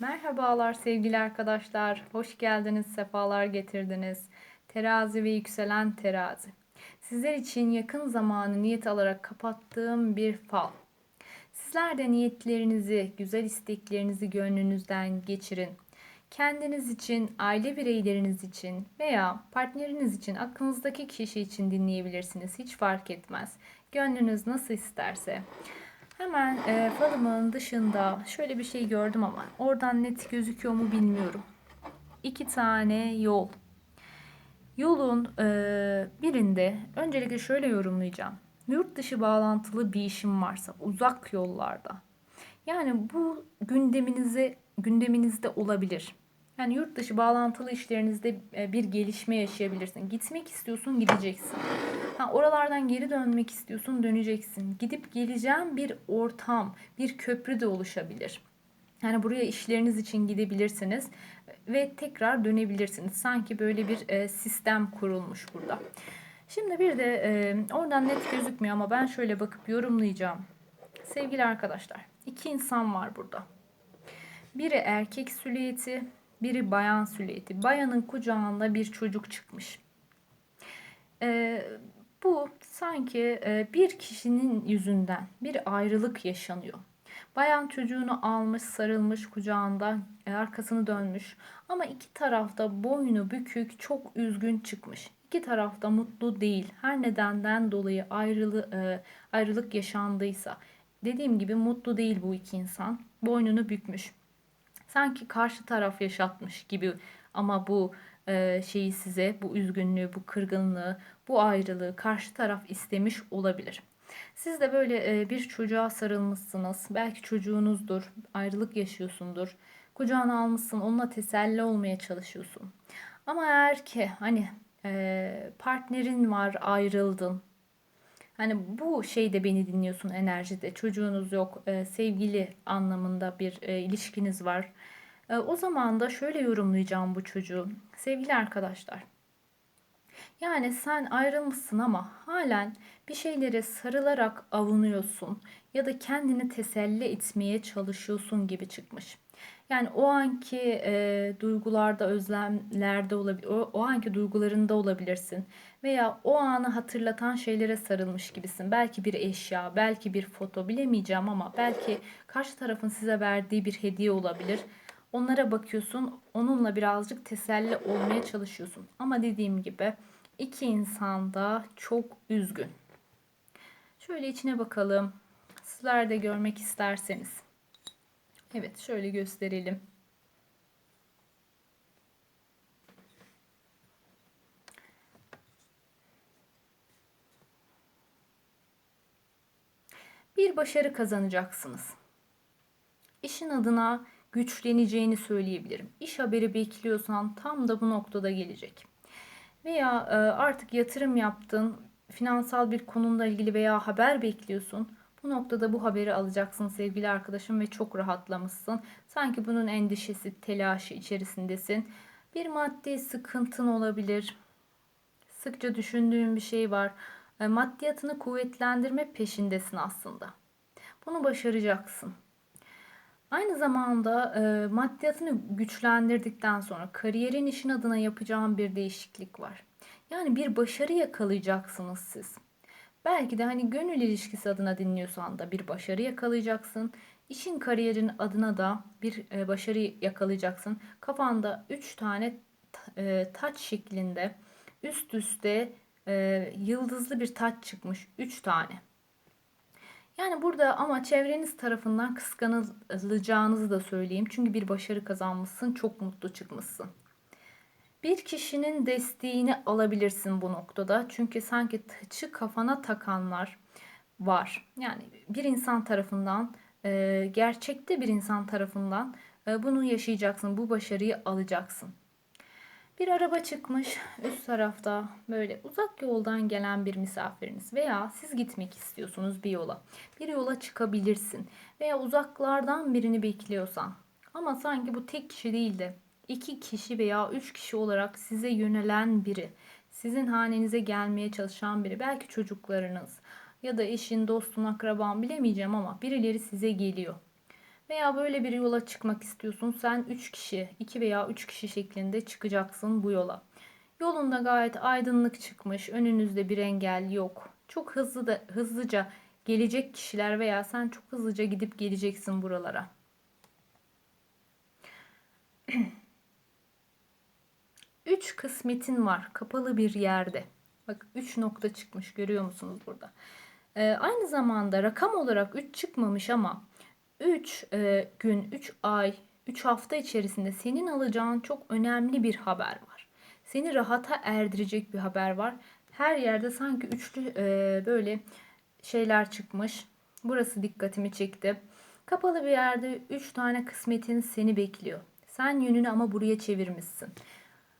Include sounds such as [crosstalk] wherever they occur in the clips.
Merhabalar sevgili arkadaşlar. Hoş geldiniz, sefalar getirdiniz. Terazi ve yükselen terazi. Sizler için yakın zamanı niyet alarak kapattığım bir fal. Sizler de niyetlerinizi, güzel isteklerinizi gönlünüzden geçirin. Kendiniz için, aile bireyleriniz için veya partneriniz için, aklınızdaki kişi için dinleyebilirsiniz. Hiç fark etmez. Gönlünüz nasıl isterse. Hemen e, falımın dışında şöyle bir şey gördüm ama oradan net gözüküyor mu bilmiyorum. İki tane yol. Yolun e, birinde öncelikle şöyle yorumlayacağım. Yurt dışı bağlantılı bir işim varsa uzak yollarda. Yani bu gündeminize gündeminizde olabilir. Yani yurt dışı bağlantılı işlerinizde e, bir gelişme yaşayabilirsin. Gitmek istiyorsun, gideceksin. Ha, oralardan geri dönmek istiyorsun, döneceksin. Gidip geleceğin bir ortam, bir köprü de oluşabilir. Yani buraya işleriniz için gidebilirsiniz ve tekrar dönebilirsiniz. Sanki böyle bir e, sistem kurulmuş burada. Şimdi bir de e, oradan net gözükmüyor ama ben şöyle bakıp yorumlayacağım. Sevgili arkadaşlar, iki insan var burada. Biri erkek süliyeti, biri bayan süliyeti. Bayanın kucağında bir çocuk çıkmış. Ee, bu sanki e, bir kişinin yüzünden bir ayrılık yaşanıyor. Bayan çocuğunu almış, sarılmış kucağında, e, arkasını dönmüş. Ama iki tarafta boynu bükük, çok üzgün çıkmış. İki tarafta mutlu değil. Her nedenden dolayı ayrılı, e, ayrılık yaşandıysa. Dediğim gibi mutlu değil bu iki insan. Boynunu bükmüş sanki karşı taraf yaşatmış gibi ama bu şeyi size bu üzgünlüğü, bu kırgınlığı, bu ayrılığı karşı taraf istemiş olabilir. Siz de böyle e, bir çocuğa sarılmışsınız. Belki çocuğunuzdur, ayrılık yaşıyorsundur. Kucağına almışsın, onunla teselli olmaya çalışıyorsun. Ama eğer ki hani e, partnerin var, ayrıldın. Hani bu şeyde beni dinliyorsun enerjide. Çocuğunuz yok, e, sevgili anlamında bir e, ilişkiniz var. E, o zaman da şöyle yorumlayacağım bu çocuğu. Sevgili arkadaşlar. Yani sen ayrılmışsın ama halen bir şeylere sarılarak avunuyorsun ya da kendini teselli etmeye çalışıyorsun gibi çıkmış. Yani o anki e, duygularda, özlemlerde olabilir, o, o anki duygularında olabilirsin. Veya o anı hatırlatan şeylere sarılmış gibisin. Belki bir eşya, belki bir foto bilemeyeceğim ama belki karşı tarafın size verdiği bir hediye olabilir. Onlara bakıyorsun, onunla birazcık teselli olmaya çalışıyorsun. Ama dediğim gibi iki insan da çok üzgün. Şöyle içine bakalım. Sizler de görmek isterseniz. Evet şöyle gösterelim. Bir başarı kazanacaksınız. İşin adına güçleneceğini söyleyebilirim. İş haberi bekliyorsan tam da bu noktada gelecek. Veya e, artık yatırım yaptın, finansal bir konumla ilgili veya haber bekliyorsun. Bu noktada bu haberi alacaksın sevgili arkadaşım ve çok rahatlamışsın. Sanki bunun endişesi, telaşı içerisindesin. Bir maddi sıkıntın olabilir. Sıkça düşündüğün bir şey var. E, maddiyatını kuvvetlendirme peşindesin aslında. Bunu başaracaksın. Aynı zamanda e, maddiyatını güçlendirdikten sonra kariyerin işin adına yapacağın bir değişiklik var. Yani bir başarı yakalayacaksınız siz. Belki de hani gönül ilişkisi adına dinliyorsan da bir başarı yakalayacaksın. İşin kariyerin adına da bir e, başarı yakalayacaksın. Kafanda 3 tane e, taç şeklinde üst üste e, yıldızlı bir taç çıkmış. 3 tane. Yani burada ama çevreniz tarafından kıskanılacağınızı da söyleyeyim. Çünkü bir başarı kazanmışsın, çok mutlu çıkmışsın. Bir kişinin desteğini alabilirsin bu noktada. Çünkü sanki taçı kafana takanlar var. Yani bir insan tarafından, e, gerçekte bir insan tarafından e, bunu yaşayacaksın. Bu başarıyı alacaksın. Bir araba çıkmış üst tarafta böyle uzak yoldan gelen bir misafiriniz veya siz gitmek istiyorsunuz bir yola. Bir yola çıkabilirsin veya uzaklardan birini bekliyorsan ama sanki bu tek kişi değil de iki kişi veya üç kişi olarak size yönelen biri, sizin hanenize gelmeye çalışan biri, belki çocuklarınız ya da eşin, dostun, akraban bilemeyeceğim ama birileri size geliyor. Veya böyle bir yola çıkmak istiyorsun. Sen 3 kişi, 2 veya 3 kişi şeklinde çıkacaksın bu yola. Yolunda gayet aydınlık çıkmış. Önünüzde bir engel yok. Çok hızlı da hızlıca gelecek kişiler veya sen çok hızlıca gidip geleceksin buralara. [clears throat] Üç kısmetin var kapalı bir yerde. Bak 3 nokta çıkmış görüyor musunuz burada? Ee, aynı zamanda rakam olarak 3 çıkmamış ama 3 e, gün, 3 ay, 3 hafta içerisinde senin alacağın çok önemli bir haber var. Seni rahata erdirecek bir haber var. Her yerde sanki üçlü e, böyle şeyler çıkmış. Burası dikkatimi çekti. Kapalı bir yerde 3 tane kısmetin seni bekliyor. Sen yönünü ama buraya çevirmişsin.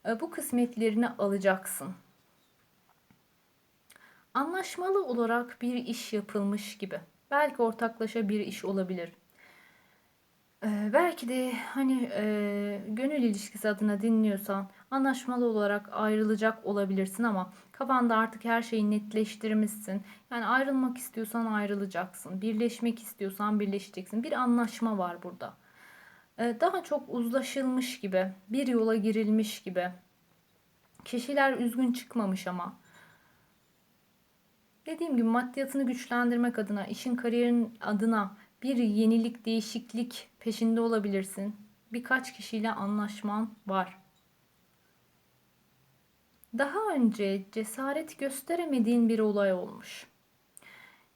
E, bu kısmetlerini alacaksın. Anlaşmalı olarak bir iş yapılmış gibi. Belki ortaklaşa bir iş olabilir. Ee, belki de hani e, gönül ilişkisi adına dinliyorsan anlaşmalı olarak ayrılacak olabilirsin ama kafanda artık her şeyi netleştirmişsin. Yani ayrılmak istiyorsan ayrılacaksın. Birleşmek istiyorsan birleşeceksin. Bir anlaşma var burada. Ee, daha çok uzlaşılmış gibi, bir yola girilmiş gibi. Kişiler üzgün çıkmamış ama. Dediğim gibi maddiyatını güçlendirmek adına, işin kariyerin adına bir yenilik, değişiklik peşinde olabilirsin. Birkaç kişiyle anlaşman var. Daha önce cesaret gösteremediğin bir olay olmuş.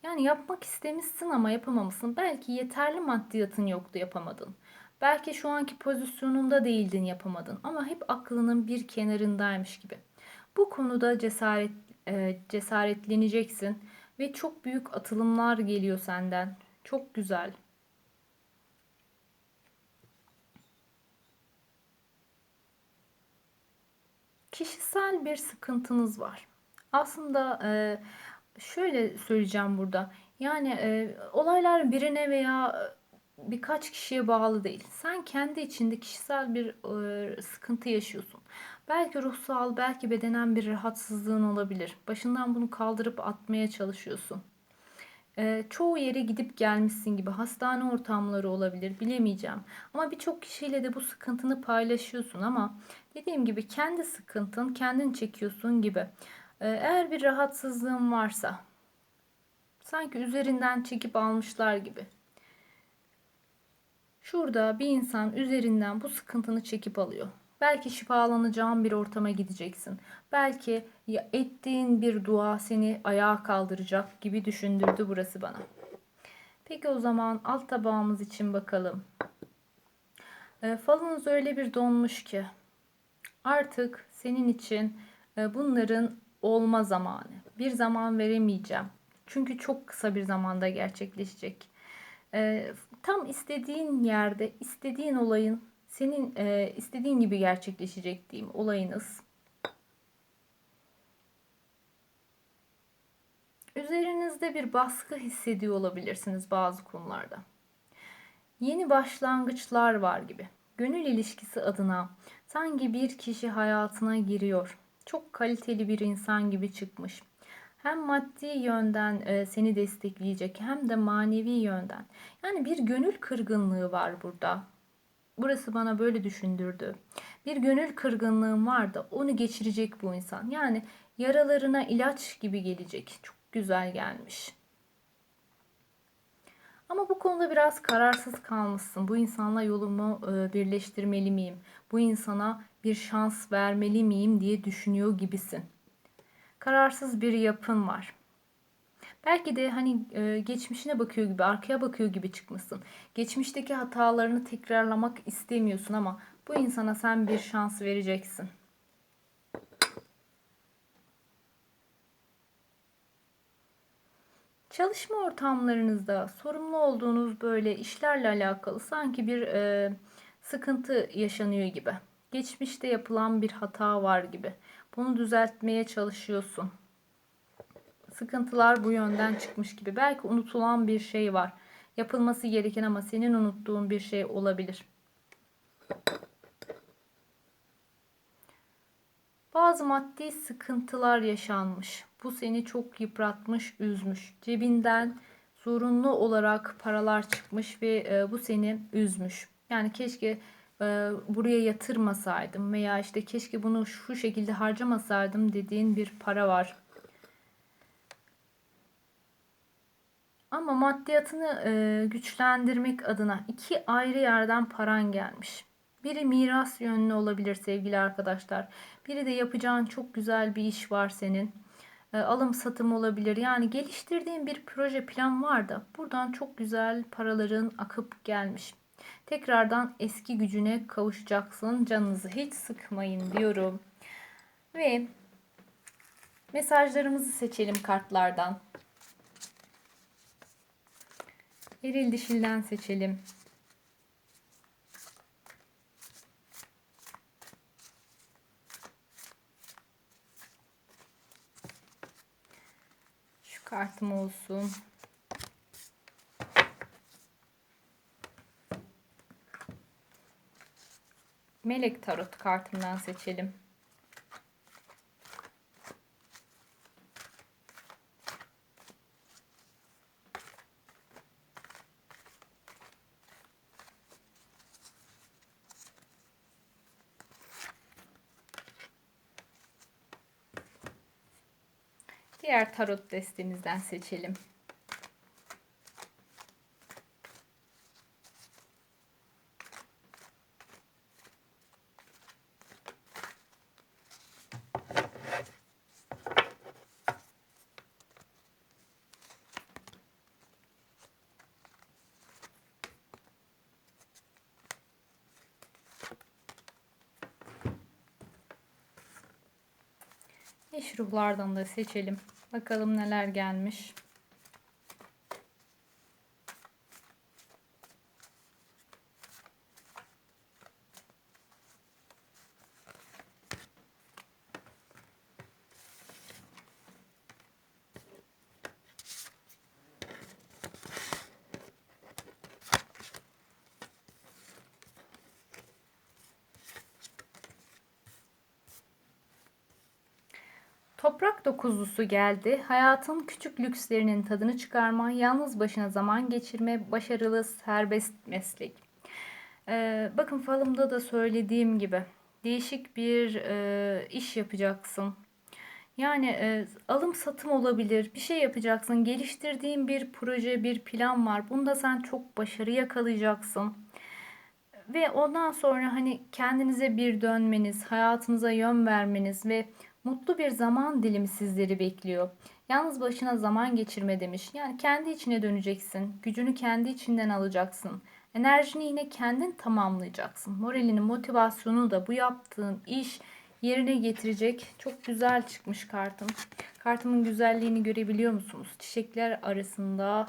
Yani yapmak istemişsin ama yapamamışsın. Belki yeterli maddiyatın yoktu yapamadın. Belki şu anki pozisyonunda değildin yapamadın ama hep aklının bir kenarındaymış gibi. Bu konuda cesaret e, cesaretleneceksin ve çok büyük atılımlar geliyor senden. Çok güzel. Kişisel bir sıkıntınız var. Aslında e, şöyle söyleyeceğim burada. Yani e, olaylar birine veya birkaç kişiye bağlı değil. Sen kendi içinde kişisel bir e, sıkıntı yaşıyorsun. Belki ruhsal, belki bedenen bir rahatsızlığın olabilir. Başından bunu kaldırıp atmaya çalışıyorsun. E, çoğu yere gidip gelmişsin gibi hastane ortamları olabilir bilemeyeceğim. Ama birçok kişiyle de bu sıkıntını paylaşıyorsun ama dediğim gibi kendi sıkıntın kendin çekiyorsun gibi. E, eğer bir rahatsızlığın varsa sanki üzerinden çekip almışlar gibi. Şurada bir insan üzerinden bu sıkıntını çekip alıyor. Belki şifalanacağın bir ortama gideceksin. Belki ettiğin bir dua seni ayağa kaldıracak gibi düşündürdü burası bana. Peki o zaman alt tabağımız için bakalım. E, falınız öyle bir donmuş ki artık senin için e, bunların olma zamanı. Bir zaman veremeyeceğim. Çünkü çok kısa bir zamanda gerçekleşecek. E, tam istediğin yerde, istediğin olayın senin e, istediğin gibi gerçekleşecek diyeyim olayınız. Üzerinizde bir baskı hissediyor olabilirsiniz bazı konularda. Yeni başlangıçlar var gibi. Gönül ilişkisi adına sanki bir kişi hayatına giriyor. Çok kaliteli bir insan gibi çıkmış. Hem maddi yönden e, seni destekleyecek hem de manevi yönden. Yani bir gönül kırgınlığı var burada. Burası bana böyle düşündürdü. Bir gönül kırgınlığım vardı. Onu geçirecek bu insan. Yani yaralarına ilaç gibi gelecek. Çok güzel gelmiş. Ama bu konuda biraz kararsız kalmışsın. Bu insanla yolumu e, birleştirmeli miyim? Bu insana bir şans vermeli miyim diye düşünüyor gibisin. Kararsız bir yapın var. Belki de hani e, geçmişine bakıyor gibi, arkaya bakıyor gibi çıkmışsın. Geçmişteki hatalarını tekrarlamak istemiyorsun ama bu insana sen bir şans vereceksin. Çalışma ortamlarınızda sorumlu olduğunuz böyle işlerle alakalı sanki bir e, sıkıntı yaşanıyor gibi. Geçmişte yapılan bir hata var gibi. Bunu düzeltmeye çalışıyorsun sıkıntılar bu yönden çıkmış gibi. Belki unutulan bir şey var. Yapılması gereken ama senin unuttuğun bir şey olabilir. Bazı maddi sıkıntılar yaşanmış. Bu seni çok yıpratmış, üzmüş. Cebinden zorunlu olarak paralar çıkmış ve e, bu seni üzmüş. Yani keşke e, buraya yatırmasaydım veya işte keşke bunu şu şekilde harcamasaydım dediğin bir para var. Ama maddiyatını e, güçlendirmek adına iki ayrı yerden paran gelmiş. Biri miras yönlü olabilir sevgili arkadaşlar. Biri de yapacağın çok güzel bir iş var senin. E, alım satım olabilir. Yani geliştirdiğin bir proje plan var da buradan çok güzel paraların akıp gelmiş. Tekrardan eski gücüne kavuşacaksın. Canınızı hiç sıkmayın diyorum. Ve mesajlarımızı seçelim kartlardan. Eril dişilden seçelim. Şu kartım olsun. Melek Tarot kartından seçelim. Diğer tarot destemizden seçelim. Eş ruhlardan da seçelim. Bakalım neler gelmiş. Dokuzlusu geldi. Hayatın küçük lükslerinin tadını çıkarma, yalnız başına zaman geçirme, başarılı serbest meslek. Ee, bakın falımda da söylediğim gibi değişik bir e, iş yapacaksın. Yani e, alım satım olabilir. Bir şey yapacaksın. Geliştirdiğin bir proje, bir plan var. Bunda sen çok başarı yakalayacaksın. Ve ondan sonra hani kendinize bir dönmeniz, hayatınıza yön vermeniz ve Mutlu bir zaman dilimi sizleri bekliyor. Yalnız başına zaman geçirme demiş. Yani kendi içine döneceksin. Gücünü kendi içinden alacaksın. Enerjini yine kendin tamamlayacaksın. Moralini, motivasyonu da bu yaptığın iş yerine getirecek. Çok güzel çıkmış kartım. Kartımın güzelliğini görebiliyor musunuz? Çiçekler arasında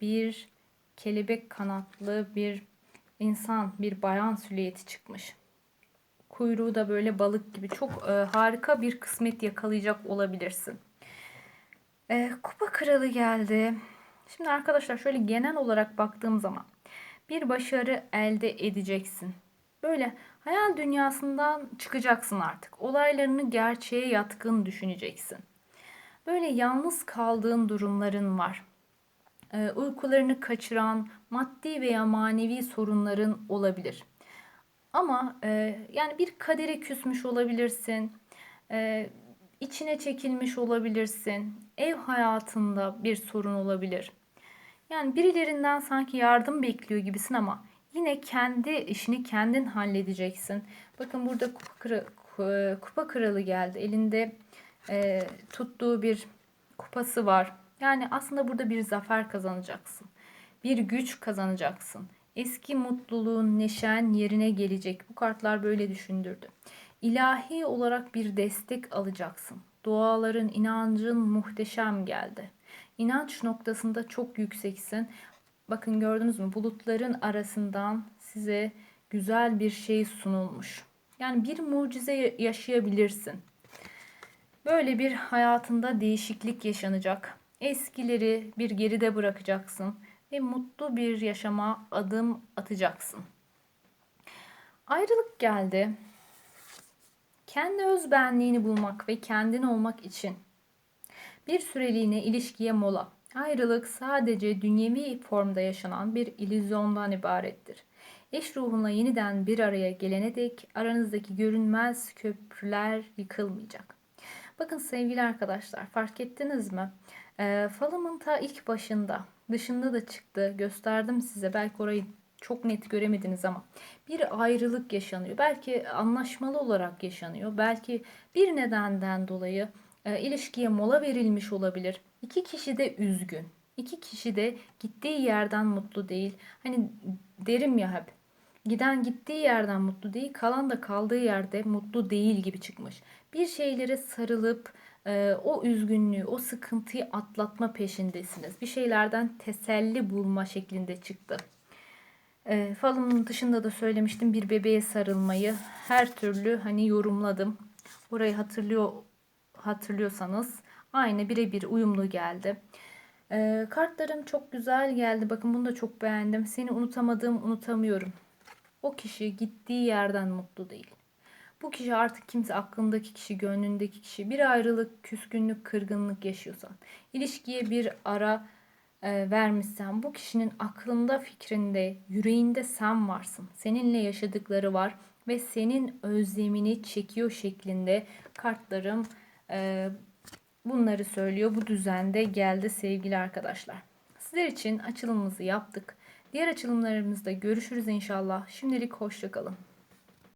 bir kelebek kanatlı bir insan, bir bayan silüeti çıkmış. Kuyruğu da böyle balık gibi. Çok e, harika bir kısmet yakalayacak olabilirsin. E, kupa kralı geldi. Şimdi arkadaşlar şöyle genel olarak baktığım zaman bir başarı elde edeceksin. Böyle hayal dünyasından çıkacaksın artık. Olaylarını gerçeğe yatkın düşüneceksin. Böyle yalnız kaldığın durumların var. E, uykularını kaçıran maddi veya manevi sorunların olabilir. Ama e, yani bir kadere küsmüş olabilirsin. E, içine çekilmiş olabilirsin. Ev hayatında bir sorun olabilir. Yani birilerinden sanki yardım bekliyor gibisin ama yine kendi işini kendin halledeceksin. Bakın burada kupa, kıra, kupa kralı geldi. Elinde e, tuttuğu bir kupası var. Yani aslında burada bir zafer kazanacaksın. Bir güç kazanacaksın. Eski mutluluğun, neşen yerine gelecek. Bu kartlar böyle düşündürdü. İlahi olarak bir destek alacaksın. Duaların, inancın muhteşem geldi. İnanç noktasında çok yükseksin. Bakın gördünüz mü? Bulutların arasından size güzel bir şey sunulmuş. Yani bir mucize yaşayabilirsin. Böyle bir hayatında değişiklik yaşanacak. Eskileri bir geride bırakacaksın ve mutlu bir yaşama adım atacaksın. Ayrılık geldi. Kendi özbenliğini bulmak ve kendin olmak için bir süreliğine ilişkiye mola. Ayrılık sadece dünyevi formda yaşanan bir illüzyondan ibarettir. Eş ruhunla yeniden bir araya gelene dek aranızdaki görünmez köprüler yıkılmayacak. Bakın sevgili arkadaşlar fark ettiniz mi? Ee, falımın ta ilk başında dışında da çıktı gösterdim size belki orayı çok net göremediniz ama bir ayrılık yaşanıyor. Belki anlaşmalı olarak yaşanıyor. Belki bir nedenden dolayı e, ilişkiye mola verilmiş olabilir. İki kişi de üzgün. İki kişi de gittiği yerden mutlu değil. Hani derim ya hep. Giden gittiği yerden mutlu değil, kalan da kaldığı yerde mutlu değil gibi çıkmış. Bir şeylere sarılıp o üzgünlüğü, o sıkıntıyı atlatma peşindesiniz. Bir şeylerden teselli bulma şeklinde çıktı. E, falımın dışında da söylemiştim bir bebeğe sarılmayı her türlü hani yorumladım. Orayı hatırlıyor hatırlıyorsanız aynı birebir uyumlu geldi. E, kartlarım çok güzel geldi. Bakın bunu da çok beğendim. Seni unutamadım, unutamıyorum. O kişi gittiği yerden mutlu değil. Bu kişi artık kimse aklındaki kişi, gönlündeki kişi bir ayrılık, küskünlük, kırgınlık yaşıyorsan, ilişkiye bir ara e, vermişsen bu kişinin aklında, fikrinde, yüreğinde sen varsın. Seninle yaşadıkları var ve senin özlemini çekiyor şeklinde kartlarım e, bunları söylüyor. Bu düzende geldi sevgili arkadaşlar. Sizler için açılımımızı yaptık. Diğer açılımlarımızda görüşürüz inşallah. Şimdilik hoşçakalın.